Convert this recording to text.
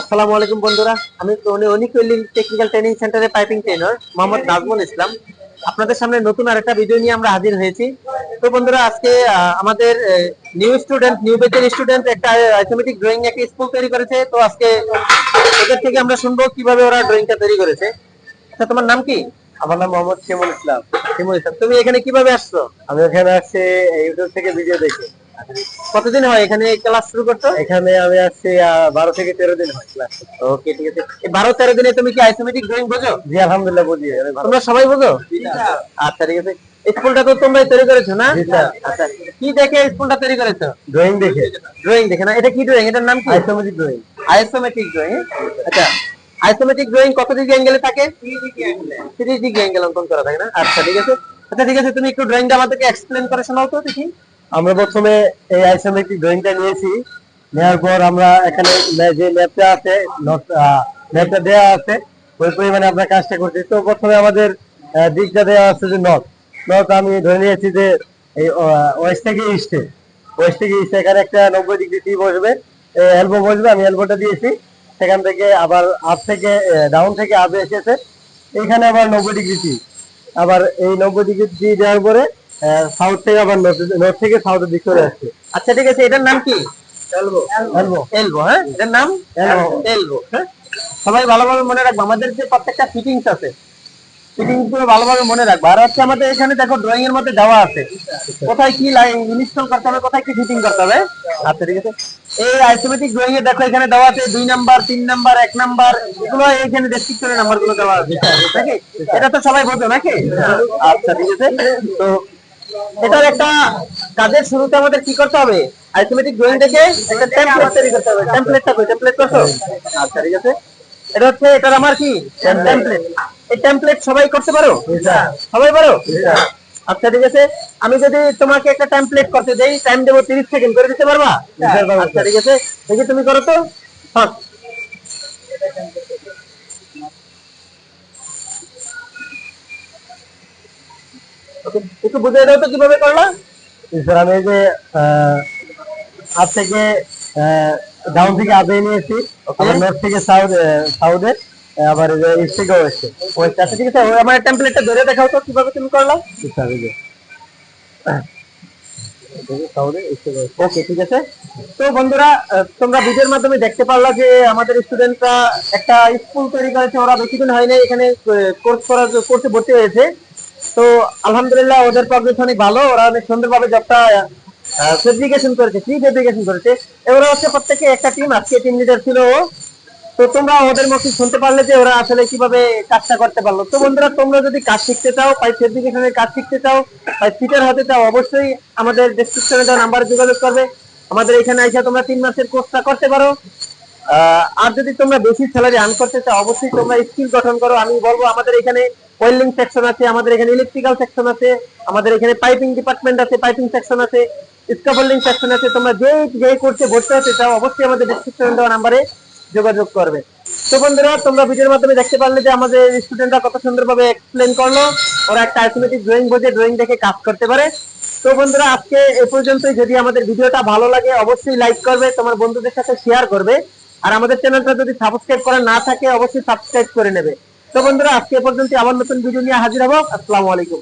আসসালামু আলাইকুম বন্ধুরা আমি অনিক ওয়েল্ডিং টেকনিক্যাল ট্রেনিং সেন্টারে পাইপিং ট্রেনার মোহাম্মদ নাজমুল ইসলাম। আপনাদের সামনে নতুন আরেকটা ভিডিও নিয়ে আমরা হাজির হয়েছি। তো বন্ধুরা আজকে আমাদের নিউ স্টুডেন্ট নিউ বেচের স্টুডেন্ট একটা আইসোমেটিক ড্রয়িং একটা স্কুল তৈরি করেছে। তো আজকে ওদের থেকে আমরা শুনব কীভাবে ওরা ড্রয়িংটা তৈরি করেছে। আচ্ছা তোমার নাম কি? আমার নাম মোহাম্মদ শিমুল ইসলাম। শিমুল ইসলাম তুমি এখানে কীভাবে আসছো? আমি এখানে আসছি ইউটিউব থেকে ভিডিও দেখে। কতদিন হয় এখানে ক্লাস শুরু করছ এখানে আমি আসছি বারো থেকে তেরো দিন হয় ক্লাস ওকে ঠিক আছে। বারো তেরো দিনে তুমি কি আইসোমেটিক ড্রয়িং বোঝো? জি আলহামদুলিল্লাহ বুঝি তোমরা সবাই বোঝো? আচ্ছা ঠিক আছে। স্কুলটা তো তোমরাই তৈরি করেছ না? আচ্ছা কি দেখে স্কুলটা তৈরি করেছ? ড্রয়িং দেখে। ড্রয়িং দেখে না? এটা কি ড্রয়িং এটার নাম কি? আইসোমেটিক ড্রয়িং আইসোমেটিক ড্রয়িং আচ্ছা। আইসোমেটিক ড্রয়িং কত ডিগ্রি অ্যাঙ্গেলে থাকে? 30 ডিগ্রি অ্যাঙ্গেল অঙ্কন করা থাকে না? আচ্ছা ঠিক আছে। আচ্ছা ঠিক আছে তুমি একটু ড্রয়িংটা আমাদেরকে এক্সপ্লেন করে শোনাও তো দেখি। আমরা প্রথমে এই আইসোমেট্রিক ড্রয়িংটা নিয়েছি। নেওয়ার পর আমরা এখানে যে ম্যাপটা আছে ম্যাপটা দেওয়া আছে, ওই পরিমাণে আমরা কাজটা করছি। তো প্রথমে আমাদের দিকটা দেওয়া আছে যে নর্থ। নর্থ আমি ধরে নিয়েছি যে এই ওয়েস্ট থেকে ইস্টে। ওয়েস্ট থেকে ইস্টে এখানে একটা নব্বই ডিগ্রি টি বসবে। এলবো বসবে, আমি এলবোটা দিয়েছি। সেখান থেকে আবার আপ থেকে ডাউন থেকে আপে এসেছে। এখানে আবার নব্বই ডিগ্রি টি। আবার এই নব্বই ডিগ্রি টি দেওয়ার পরে সাউথ থেকে আবার নর্থ থেকে সাউথের দিক চলে আসছে। আচ্ছা ঠিক আছে এটার নাম কি? এলবো এলবো হ্যাঁ? এটার নাম? Elbow. এলবো হ্যাঁ? সবাই ভালোভাবে মনে রাখব আমাদের যে প্রত্যেকটা ফিটিংস আছে ফিটিংসগুলো ভালোভাবে মনে রাখব। আর হচ্ছে আমাদের এখানে দেখো ড্রয়িং এর মধ্যে দেওয়া আছে। কোথায় কি লাইন ইনস্টল করতে হবে কোথায় কি ফিটিং করতে হবে? আচ্ছা ঠিক আছে। এই আইসোমেটিক ড্রয়িং এ দেখো এখানে দেওয়া আছে দুই নাম্বার তিন নাম্বার এক নাম্বার এগুলো এখানে ডেসক্রিপশনে নাম্বারগুলো দেওয়া আছে। এটা তো সবাই বোঝো নাকি? আচ্ছা ঠিক আছে। তো এটার একটা কাজের শুরুতে আমাদের কি করতে হবে? আইসোমেটিক ড্রয়িং থেকে একটা টেমপ্লেট তৈরি করতে হবে। টেমপ্লেটটা কই? টেমপ্লেট করছ? আচ্ছা ঠিক আছে। এটা হচ্ছে এটার আমার কি? টেমপ্লেট এই টেমপ্লেট সবাই করতে পারো? সবাই পারো? আচ্ছা ঠিক আছে। আমি যদি তোমাকে একটা টেমপ্লেট করতে দেই টাইম দেবো তিরিশ সেকেন্ড করে দিতে পারবা। আচ্ছা ঠিক আছে। দেখি তুমি করো তো। হ্যাঁ। একটু বুঝিয়ে দাও তো কীভাবে করলা স্যার আমি যে আপ থেকে ডাউন থেকে আপে নিয়েছি। আবার নর্থ থেকে সাউথ সাউথে আবার ইস্ট থেকে ওয়েস্টে ওয়েস্ট আচ্ছা ঠিক আছে। আমার টেমপ্লেটটা ধরে দেখাও তো কীভাবে তুমি করলা। স্যার এই যে। ওকে ঠিক আছে। তো বন্ধুরা তোমরা ভিডিওর মাধ্যমে দেখতে পারলা যে আমাদের স্টুডেন্টরা একটা স্কুল তৈরি করেছে। ওরা বেশি দিন হয় এখানে কোর্স করার কোর্সে ভর্তি হয়েছে। তো আলহামদুলিল্লাহ ওদের প্রগ্রেস অনেক ভালো, ওরা অনেক সুন্দরভাবে জবটা ফেব্রিকেশন করেছে। কি ফেব্রিকেশন করেছে? এবারে হচ্ছে প্রত্যেকে একটা টিম আজকে টিম লিডার ছিল তো তোমরা ওদের মুখে শুনতে পারলে যে ওরা আসলে কীভাবে কাজটা করতে পারল। তো বন্ধুরা, তোমরা যদি কাজ শিখতে চাও, পাই ফেব্রিকেশনের কাজ শিখতে চাও, পাই ফিটার হতে চাও, অবশ্যই আমাদের ডেসক্রিপশনে দেওয়া নাম্বারে যোগাযোগ করবে। আমাদের এখানে আইসা তোমরা তিন মাসের কোর্সটা করতে পারো। আর যদি তোমরা বেশি স্যালারি আর্ন করতে চাও, অবশ্যই তোমরা স্কিল গঠন করো। আমি বলব, আমাদের এখানে ওয়েল্ডিং সেকশন আছে, আমাদের এখানে ইলেকট্রিক্যাল সেকশন আছে, আমাদের এখানে পাইপিং ডিপার্টমেন্ট আছে, পাইপিং সেকশন আছে স্কাফোল্ডিং সেকশন আছে, তোমরা যে যে কোর্সে ভর্তি হতে চাও অবশ্যই আমাদের ডেসক্রিপশনে দেওয়া নাম্বারে যোগাযোগ করবে। তো বন্ধুরা, তোমরা ভিডিওর মাধ্যমে দেখতে পারলে যে আমাদের স্টুডেন্টরা কত সুন্দরভাবে এক্সপ্লেন করল, ওরা একটা অ্যাথমেটিক ড্রয়িং বোঝে ড্রয়িং দেখে কাজ করতে পারে। তো বন্ধুরা, আজকে এ পর্যন্তই। যদি আমাদের ভিডিওটা ভালো লাগে, অবশ্যই লাইক করবে, তোমার বন্ধুদের সাথে শেয়ার করবে। আর আমাদের চ্যানেলটা যদি সাবস্ক্রাইব করা না থাকে, অবশ্যই সাবস্ক্রাইব করে নেবে। তো বন্ধুরা আজকে পর্যন্ত আবার নতুন ভিডিও নিয়ে হাজির হব। আসসালামু আলাইকুম।